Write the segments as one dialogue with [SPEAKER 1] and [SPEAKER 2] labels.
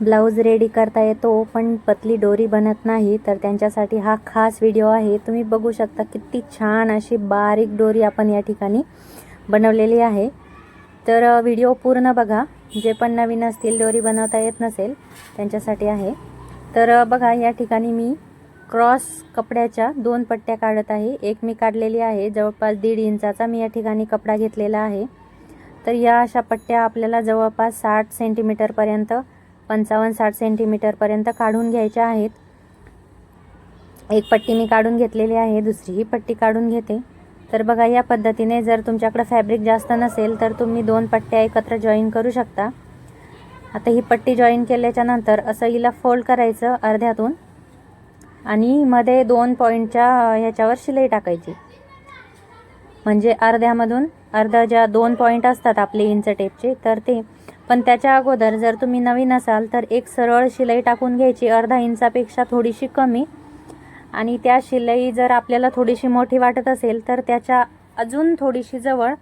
[SPEAKER 1] Blouse ready करता येतो पण पतली डोरी बनत नाही तर त्यांच्यासाठी हा खास व्हिडिओ आहे. तुम्ही बघू शकता किती छान अशी बारीक डोरी आपण या ठिकाणी बनवलेली आहे. तर व्हिडिओ पूर्ण बघा. जे पण नवीन असतील दोरी बनवता येत नसेल त्यांच्यासाठी आहे. तर बघा या ठिकाणी मी क्रॉस कपड्याच्या दोन पट्ट्या काढत आहे. एक मी काढलेली आहे जवळपास दीड इंचाचा मी या ठिकाणी कपडा घेतलेला आहे. तर या अशा पट्ट्या आपल्याला जवळपास साठ सेंटीमीटरपर्यंत पंचावन्न साठ सेंटीमीटरपर्यंत काढून घ्यायच्या आहेत. एक पट्टी मी काढून घेतलेली आहे दुसरीही पट्टी काढून घेते. तर बघा या पद्धतीने जर तुमच्याकडं फॅब्रिक जास्त नसेल तर तुम्ही दोन पट्ट्या एकत्र जॉईन करू शकता. आता ही पट्टी जॉईन केल्याच्यानंतर असं हिला फोल्ड करायचं अर्ध्यातून आणि मध्ये दोन पॉईंटच्या ह्याच्यावर शिलाई टाकायची. म्हणजे अर्ध्यामधून अर्धा ज्या दोन पॉईंट असतात आपले इंच टेपचे तर ते. पण त्याच्या अगोदर जर तुम्ही नवीन असाल तर एक सरळ शिलाई टाकून घ्यायची अर्धा इंचापेक्षा थोडीशी कमी. आणि त्या शिलाई जर आपल्याला थोडीशी मोठी वाटत असेल तर त्याच्या अजून थोडीशी जवळ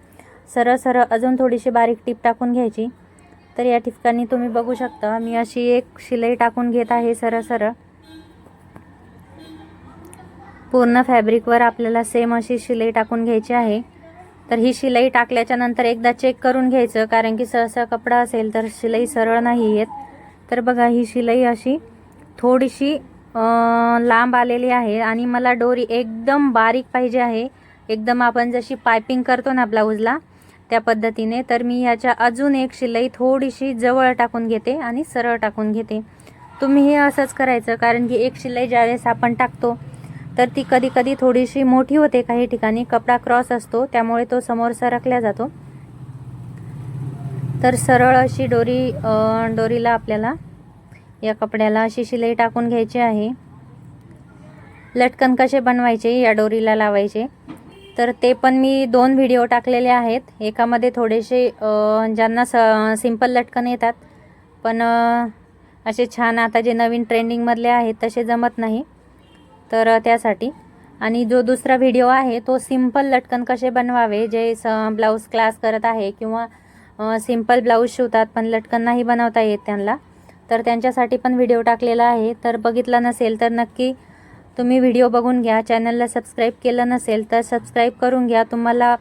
[SPEAKER 1] सरळ सरळ अजून थोडीशी बारीक टीप टाकून घ्यायची. तर या ठिकाणी तुम्ही बघू शकता मी अशी एक शिलाई टाकून घेत आहे सरळ सरळ. पूर्ण फॅब्रिकवर आपल्याला सेम अशी शिलाई टाकून घ्यायची आहे. तर ही शिलाई टाकल्याच्या नंतर एकदा चेक करून घ्यायचं कारण की सहसा कपडा असेल तर शिलाई सरळ नाही येत. तर बघा ही शिलाई अशी थोडीशी लांब आलेली आहे आणि मला डोरी एकदम बारीक पाहिजे आहे. एकदम आपण जशी पायपिंग करतो ना ब्लाऊजला त्या पद्धतीने तर मी ह्याच्या अजून एक शिलाई थोडीशी जवळ टाकून घेते आणि सरळ टाकून घेते. तुम्हीही असंच करायचं कारण की एक शिलाई ज्यावेळेस आपण टाकतो तर ती कधी कधी थोडीशी मोठी होते काही ठिकाणी. कपडा क्रॉस असतो त्यामुळे तो समोर सरकल्या जातो. तर सरळ अशी डोरी डोरीला आपल्याला या कपड्याला अशी शिलाई टाकून घ्यायची आहे. लटकन कसे बनवायचे या डोरीला लावायचे. तर ते पण मी दोन व्हिडिओ टाकलेले आहेत. एकामध्ये थोडेसे ज्यांना स सिंपल लटकन येतात. पण असे छान आता जे नवीन ट्रेंडिंगमधले आहेत तसे जमत नाही. तर त्यासाठी. आणि जो दुसरा व्हिडिओ आहे तो सिंपल लटकन कसे बनवावे जे स ब्लाऊज क्लास करत आहे किंवा सिंपल ब्लाऊज शिवतात पण लटकन नाही बनवता येत त्यांना. तर त्यांच्यासाठी पण व्हिडिओ टाकलेला आहे. तर बघितला नसेल तर नक्की तुम्ही व्हिडिओ बघून घ्या. चॅनलला सबस्क्राईब केलं नसेल तर सबस्क्राईब करून घ्या. तुम्हाला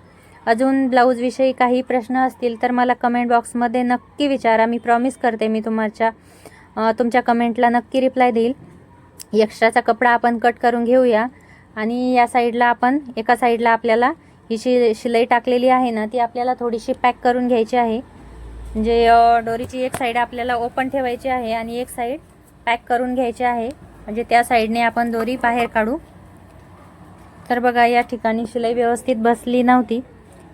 [SPEAKER 1] अजून ब्लाऊजविषयी काही प्रश्न असतील तर मला कमेंट बॉक्समध्ये नक्की विचारा. मी प्रॉमिस करते मी तुमच्या तुमच्या कमेंटला नक्की रिप्लाय देईल. एक्स्ट्राचा कपडा आपण कट करून घेऊया. आणि या साईडला आपण एका साईडला आपल्याला ही शि शिलाई टाकलेली आहे ना ती आपल्याला थोडीशी पॅक करून घ्यायची आहे. म्हणजे डोरीची एक साईड आपल्याला ओपन ठेवायची आहे आणि एक साईड पॅक करून घ्यायची आहे. म्हणजे त्या साईडने आपण दोरी बाहेर काढू. तर बघा या ठिकाणी शिलाई व्यवस्थित बसली नव्हती.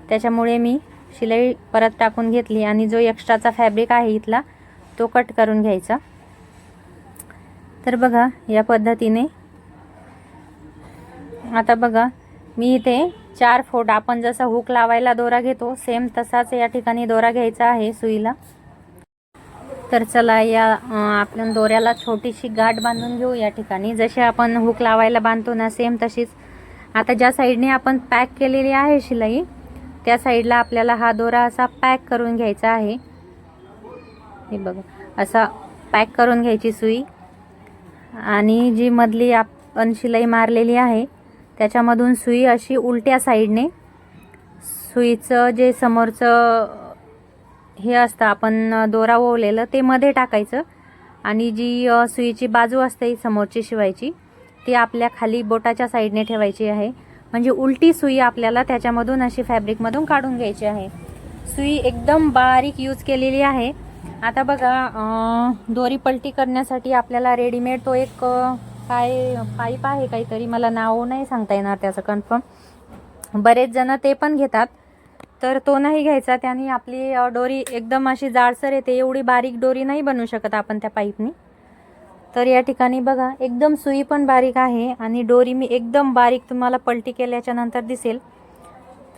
[SPEAKER 1] त्याच्यामुळे मी शिलाई परत टाकून घेतली आणि जो एक्स्ट्राचा फॅब्रिक आहे इथला तो कट करून घ्यायचा. तर बघा या पद्धतीने. आता बघा मी इथे चार फोट आपण जसा हुक लावायला दोरा घेतो सेम तसाच या ठिकाणी दोरा घ्यायचा आहे सुईला. तर चला या आपण दोऱ्याला छोटीशी गाठ बांधून घेऊ या ठिकाणी. जशी आपण हुक लावायला बांधतो ना सेम तशीच. आता ज्या साईडने आपण पॅक केलेली आहे शिलाई त्या साईडला आपल्याला हा दोरा असा पॅक करून घ्यायचा आहे. हे बघा असा पॅक करून घ्यायची सुई. आणि जी मधली आपण शिलाई मारलेली आहे त्याच्यामधून सुई अशी उलट्या साईडने. सुईचं जे समोरचं हे असतं आपण दोरा ओवलेलं ते मध्ये टाकायचं. आणि जी सुईची बाजू असते समोरची शिवायची ती आपल्या खाली बोटाच्या साईडने ठेवायची आहे. म्हणजे उलटी सुई आपल्याला त्याच्यामधून अशी फॅब्रिकमधून काढून घ्यायची आहे. सुई एकदम बारीक यूज केलेली आहे. आता बघा दोरी पलटी करण्यासाठी आपल्याला रेडीमेड तो एक काय पाईप आहे काहीतरी. मला नाव नाही सांगता येणार त्याचं कन्फर्म बरेच जण ते पण घेतात. तर तो नाही घ्यायचा. त्याने आपली डोरी एकदम अशी जाडसर येते. एवढी बारीक डोरी नाही बनवू शकत आपण त्या पाईपनी. तर या ठिकाणी बघा एकदम सुई पण बारीक आहे आणि डोरी मी एकदम बारीक तुम्हाला पलटी केल्याच्यानंतर दिसेल.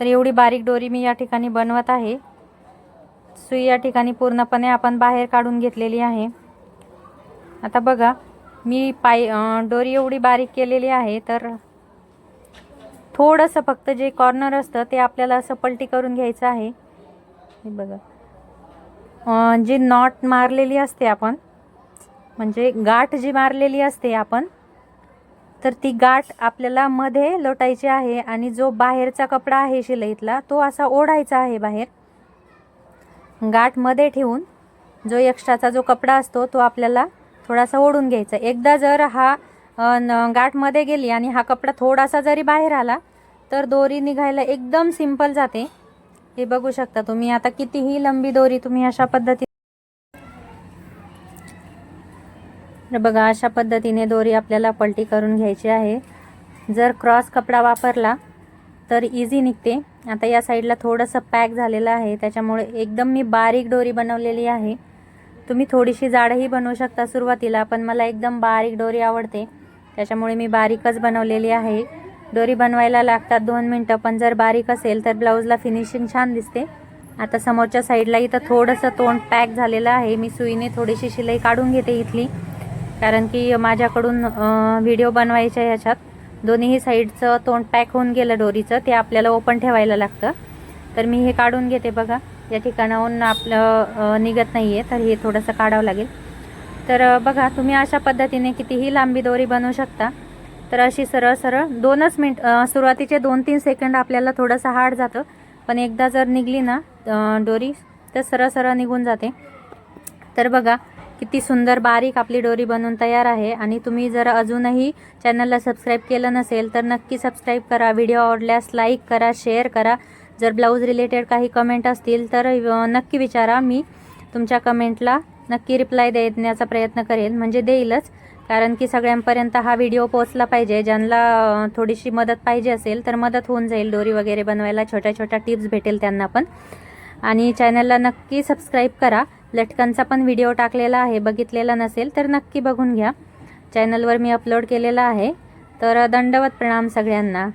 [SPEAKER 1] तर एवढी बारीक डोरी मी या ठिकाणी बनवत आहे. सुई या ठिकाणी पूर्णपणे आपण बाहेर काढून घेतलेली आहे. आता बघा मी पाय डोरी एवढी बारीक केलेली आहे तर थोडंसं फक्त जे कॉर्नर असतं ते आपल्याला असं पलटी करून घ्यायचं आहे. हे बघा. जी नॉट मारलेली असते आपण म्हणजे गाठ जी मारलेली असते आपण तर ती गाठ आपल्याला मध्ये लोटायची आहे आणि जो बाहेरचा कपडा आहे शिलाईतला तो असा ओढायचा आहे बाहेर. गाठमध्ये ठेवून जो एक्स्ट्राचा जो कपडा असतो तो आपल्याला थोडासा ओढून घ्यायचा. एकदा जर हा न- गाठमध्ये गेली आणि हा कपडा थोडासा जरी बाहेर आला तर दोरी निघायला एकदम सिंपल जाते. हे बघू शकता तुम्ही आता कितीही लंबी दोरी तुम्ही अशा पद्धती बघा अशा पद्धतीने दोरी आपल्याला पलटी करून घ्यायची आहे. जर क्रॉस कपडा वापरला तर इझी निघते. आता या साईडला थोडंसं पॅक झालेलं आहे. त्याच्यामुळे एकदम मी बारीक डोरी बनवलेली आहे. तुम्ही थोडीशी जाडही बनवू शकता सुरुवातीला पण मला एकदम बारीक डोरी आवडते. त्याच्यामुळे मी बारीकच बनवलेली आहे. दोरी बनवायला लागतात दोन मिनटं पण जर बारीक असेल तर ब्लाऊजला फिनिशिंग छान दिसते. आता समोरच्या साईडला इथं थोडंसं तोंड पॅक झालेलं आहे. मी सुईने थोडीशी शिलाई काढून घेते इथली कारण की माझ्याकडून व्हिडिओ बनवायच्या ह्याच्यात दोन्हीही साईडचं तोंड पॅक होऊन गेलं डोरीचं ते आपल्याला ओपन ठेवायला लागतं. तर मी हे काढून घेते बघा. या ठिकाणाहून आपलं निघत नाही आहे तर हे थोडंसं काढावं लागेल. तर बघा तुम्ही अशा पद्धतीने कितीही लांबी दोरी बनवू शकता. तर अशी सरळ सरळ दोनच मिनिट सुरुवातीचे दोन तीन सेकंड आपल्याला थोडंसं हार्ड जातं. पण एकदा जर निघली ना दोरी तर सरळ सरळ निघून जाते. तर बघा किती सुंदर बारीक आपली डोरी बनवून तयार आहे. आणि तुम्ही जर अजूनही चॅनलला सबस्क्राईब केलं नसेल तर नक्की सबस्क्राईब करा. व्हिडिओ आवडल्यास लाईक करा शेअर करा. जर ब्लाऊज रिलेटेड काही कमेंट असतील तर नक्की विचारा. मी तुमच्या कमेंटला नक्की रिप्लाय देण्याचा प्रयत्न करेल म्हणजे देईलच. कारण की सगळ्यांपर्यंत हा व्हिडिओ पोहोचला पाहिजे. ज्यांना थोडीशी मदत पाहिजे असेल तर मदत होऊन जाईल दोरी वगैरे बनवायला. छोट्या छोट्या टिप्स भेटेल त्यांना पण. आणि चॅनलला नक्की सबस्क्राईब करा. लटकनचा पण व्हिडिओ टाकलेला आहे बघितलेला नसेल तर नक्की बघून घ्या. चॅनलवर मी अपलोड केलेला आहे. तर दंडवत प्रणाम सगळ्यांना.